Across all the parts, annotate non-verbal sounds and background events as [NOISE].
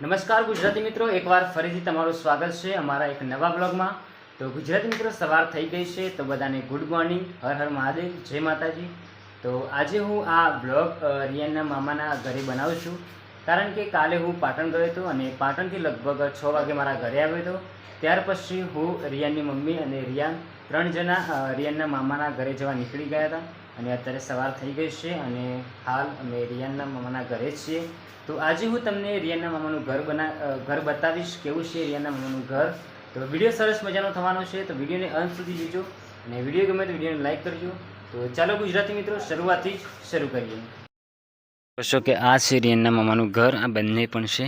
નમસ્કાર ગુજરાતી મિત્રો, એકવાર ફરીથી તમારું સ્વાગત છે અમારા એક નવા બ્લોગમાં. તો ગુજરાતી મિત્રો, સવાર થઈ ગઈ છે, તો બધાને ગુડ મોર્નિંગ હર હર મહાદેવ, જય માતાજી. તો આજે હું આ બ્લોગ રિયાનના મામાના ઘરે બનાવું છું. કારણ કે કાલે હું પાટણ ગયો હતો અને પાટણથી લગભગ છ વાગે મારા ઘરે આવ્યો હતો. ત્યાર પછી હું રિયાની મમ્મી અને રિયાન ત્રણ જણા રિયાનના મામાના ઘરે જવા નીકળી ગયા હતા. અને અત્યારે સવાર થઈ ગઈ છે અને હાલ અમે રિયાના મામાના ઘરે છીએ. તો આજે હું તમને રિયાના મામાનું ઘર બના ઘર બતાવીશ, કેવું છે રિયાના મામાનું ઘર. તો વીડિયો સરસ મજાનો થવાનો છે, તો વિડીયોને અંત સુધી જોજો અને વીડિયો ગમે તો વિડીયોને લાઈક કરજો. તો ચાલો ગુજરાતી મિત્રો, શરૂઆતથી જ શરૂ કરીએ. કશો કે આ છે રિયાના મામાનું ઘર, આ બંને પણ છે.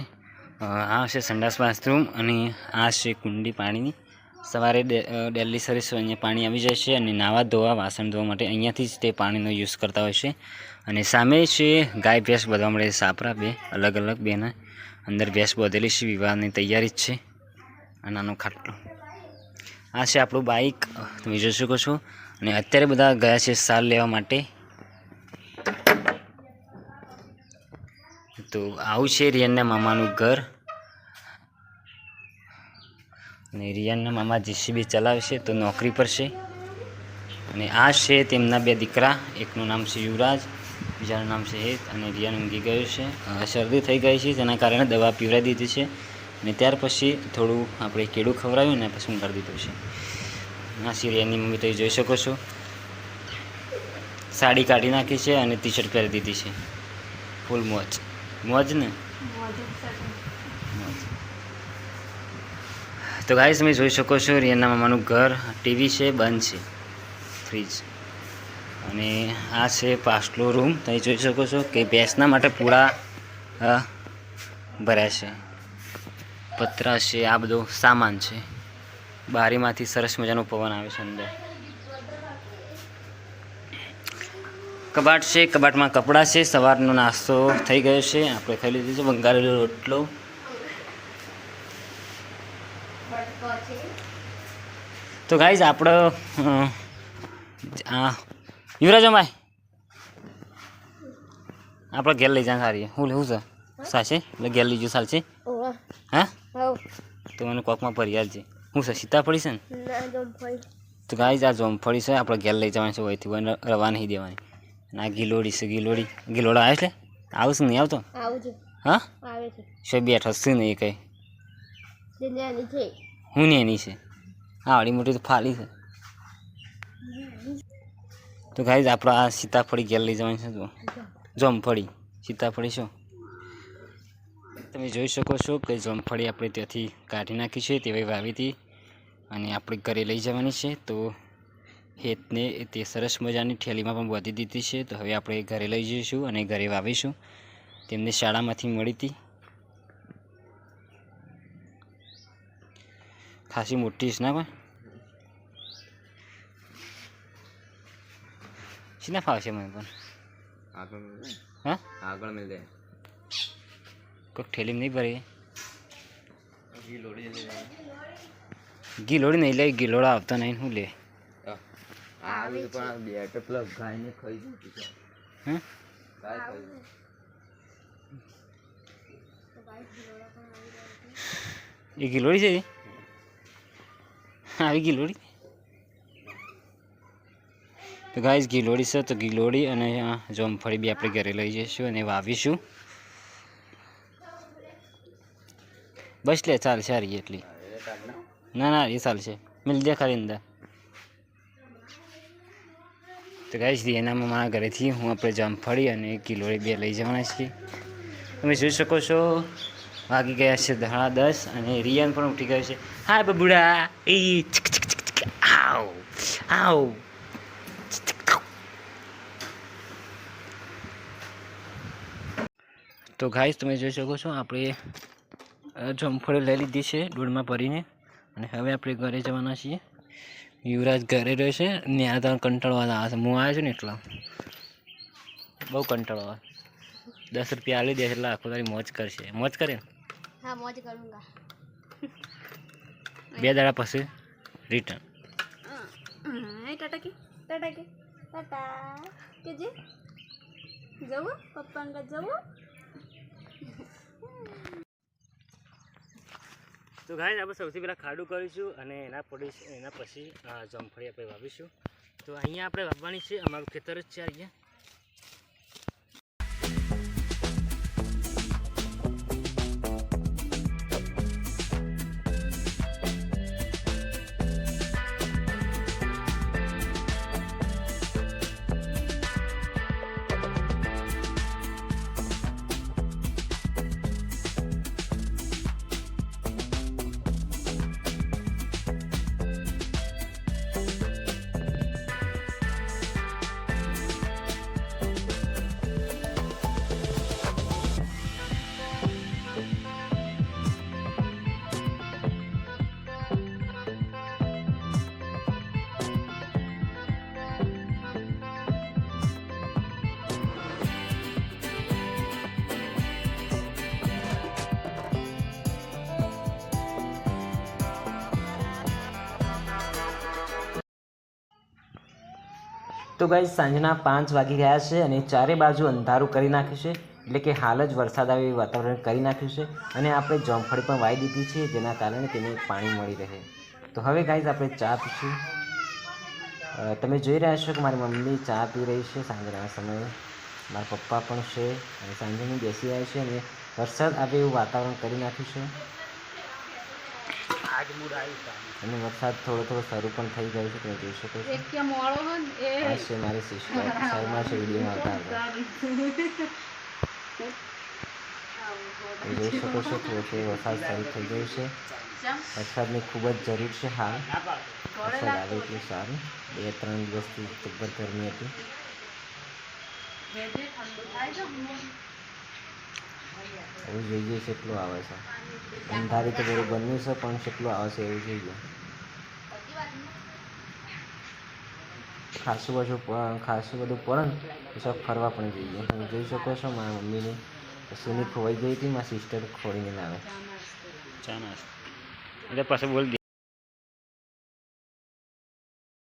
આ છે સંડાસ બાથરૂમ અને આ છે કુંડી પાણીની સવારે ડેલી સર્વિસ અહીંયા પાણી આવી જાય છે અને નાવા ધોવા, વાસણ ધોવા માટે અહીંયાથી જ તે પાણીનો યુઝ કરતા હોય છે. અને સામે છે ગાય ભેંસ બધવા મળે સાપરા બે અલગ અલગ બેના. અંદર ભેંસ બધેલી છે, વિવાહની તૈયારી જ છે. આ નાનો ખાટલો. આ છે આપણું બાઇક તમે જોઈ શકો છો. અને અત્યારે બધા ગયા છે સાર લેવા માટે. તો આવું છે રિયનના મામાનું ઘર. અને રિયાનના મામા જીસીબી ચલાવે છે તો નોકરી પર છે. અને આ છે તેમના બે દીકરા એકનું નામ છે યુવરાજ બીજાનું નામ છે હેત અને રિયાન ઊંઘી ગયું છે. શરદી થઈ ગઈ છે જેના કારણે દવા પીવડાવી દીધી છે. અને ત્યાર પછી થોડું આપણે કેળું ખવડાવ્યું ને પછી ઊંઘાડી દીધું છે. આ સિરિયાની મમ્મી તમે જોઈ શકો છો. સાડી કાઢી નાખી છે અને ટી શર્ટ પહેરી દીધી છે. ફૂલ મોજ. મોજ ને? મોજ. તો ગાઈસ તમે જોઈ શકો છો રિયાના મામાનું ઘર ટીવી છે બંધ છે ફ્રીજ અને આ છે પાછલો રૂમ તમે જોઈ શકો છો કે ભેંસના માટે અ, ભર્યા છે. પતરા છે આ બધો સામાન છે. બારીમાંથી સરસ મજાનો પવન આવે છે અંદર. કબાટ છે કબાટમાં કપડાં છે સવારનો નાસ્તો થઈ ગયો છે. આપણે ખાઈ લીધું છે વંગારેલો રોટલો. તો ગાઈઝ આપણે યુવરાજભાઈ આપણે ઘેર લઈ જા સારી હું લેવું છે? સાચે એટલે ઘેર લઈ જવું ચાલશે હા? તો મને કોકમાં ફરિયાદ છે. હું છે સીતાફળી છે ને? તો ગાઈઝ આ જોમફળી છે. આપણે ઘેર લઈ જવાની છે વહીથી વહીને રવા નહીં દેવાની. અને આ ગિલોડી છે ગિલોડી. ગીલોડા આવે છે? આવું છે નહીં આવતો? હા? આવે છે. બેઠો છે નહીં કઈ. છે હું નેની છે. આવડી મોટી તો ફાલી છે. તો ગાઈઝ આપણે આ સીતાફળી ઘેર લઈ જવાની છે તો જોમફળી. સીતાફળી શું? તમે જોઈ શકો છો કે જોમફળી આપણે ત્યાંથી કાઢી નાખી છે તેવી વાવી હતી અને આપણે ઘરે લઈ જવાની છે. તો હેતને તે સરસ મજાની થેલીમાં પણ બાંધી દીધી છે. તો હવે આપણે ઘરે લઈ જઈશું અને ઘરે વાવીશું. તેમને શાળામાંથી મળી હતી. ખાસી મોટી છે ના પણ શીના ફાવશે મને પણ આગળ મિલ જાય હા આગળ મિલ જાય કોઈક થેલીમાં નહીં ભરી ઘી લોડી જશે ગીલોડી નહીં લે ગીલોડો આવતો નહીં હું લે આવે પણ બેટ પેલા ગાયને ખાઈ જતી છે હે ગાય ખાઈ જાય. એ ગીલોડી છે એ? આવી ગીલોડી તો ગાઈઝ ગીલોડી છે, તો ગીલોડી અને જોમફળી બી આપણે ઘરે લઈ જઈશું અને વાવીશું. બસ લે ચાલશે હારી એટલી. ના. ના, એ ચાલશે મિલ દે ખાલી અંદર. તો ગાઈશ એનામાં મારા ઘરેથી હું આપણે જામફળી અને કિલોડી બે લઈ જવાના છીએ. તમે જોઈ શકો છો, વાગી ગયા છે ધાણા દસ અને રિયાન પણ ઉઠી ગયો છે. હા બબુડા એ. આવ આવ તો ગાઈસ તમે જોઈ શકો છો આપણે જમફળી લઈ લીધી છે ડોળમાં ભરીને. અને હવે આપણે ઘરે જવાના છીએ. યુવરાજ ઘરે રહે છે ને આ તો કંટાળવા આવે છે. હું આવ્યો છું ને એટલા. બહુ કંટાળો આવે. દસ રૂપિયા આલી દે એટલે આખો તારી મોજ કરશે. મોજ કરે ને? હા મોજ કરુંગા બે દાડા પછી રિટર્ન ટાટા કે ટાટા કે ટાટા. કે જે જવું? પપ્પા અંગત જવું? તો ગાય આપણે સૌથી પહેલાં ખાડું કરીશું અને એના પડી એના પછી જમફળી આપણે વાવીશું. તો અહીંયા આપણે વાવવાની છે અમારું ખેતર જ છે અહીંયા. તો ગાઈ સાંજના પાંચ વાગી ગયા છે અને ચારે બાજુ અંધારું કરી નાખ્યું છે. એટલે કે હાલ જ વરસાદ આવે એવું વાતાવરણ કરી નાખ્યું છે અને આપણે જોમફળી પણ વાવી દીધી છે, જેના કારણે તેને પાણી મળી રહે. તો હવે ગાઈઝ આપણે ચા પીશું. તમે જોઈ રહ્યા છો કે મારી મમ્મી ચા પી રહી છે સાંજના સમયે. મારા પપ્પા પણ છે અને સાંજે બેસી રહ્યા છે અને વરસાદ આવે એવું વાતાવરણ કરી નાખ્યું છે. અને વરસાદ થોડો થોડો શરૂ પણ થઈ ગયો છે તમે જોઈ શકો છો. આ છે મારી [LAUGHS] સિસ્ટર શર્મા છે વિડીયોમાં આવતા તમે જોઈ શકો છો થોડો થોડો વરસાદ શરૂ થઈ ગયો છે. વરસાદની ખૂબ જ જરૂર છે હાલ. વરસાદ આવે એટલું સારું બે ત્રણ દિવસથી જબ્બર ગરમી હતી. હવે જોઈએ કેટલું આવે છે. અંધારી તો બધું બન્યું છે, પણ કેટલું આવશે એવું જોઈએ. ખાસું બધું ખાસું બધું પડે ને પછી ફરવા પણ જઈએ. તમે જોઈ શકો છો મારા મમ્મીની, સુની ખોવાઈ ગઈ હતી, મારી સિસ્ટર ખોડીને લાવે એટલે પાછું બોલ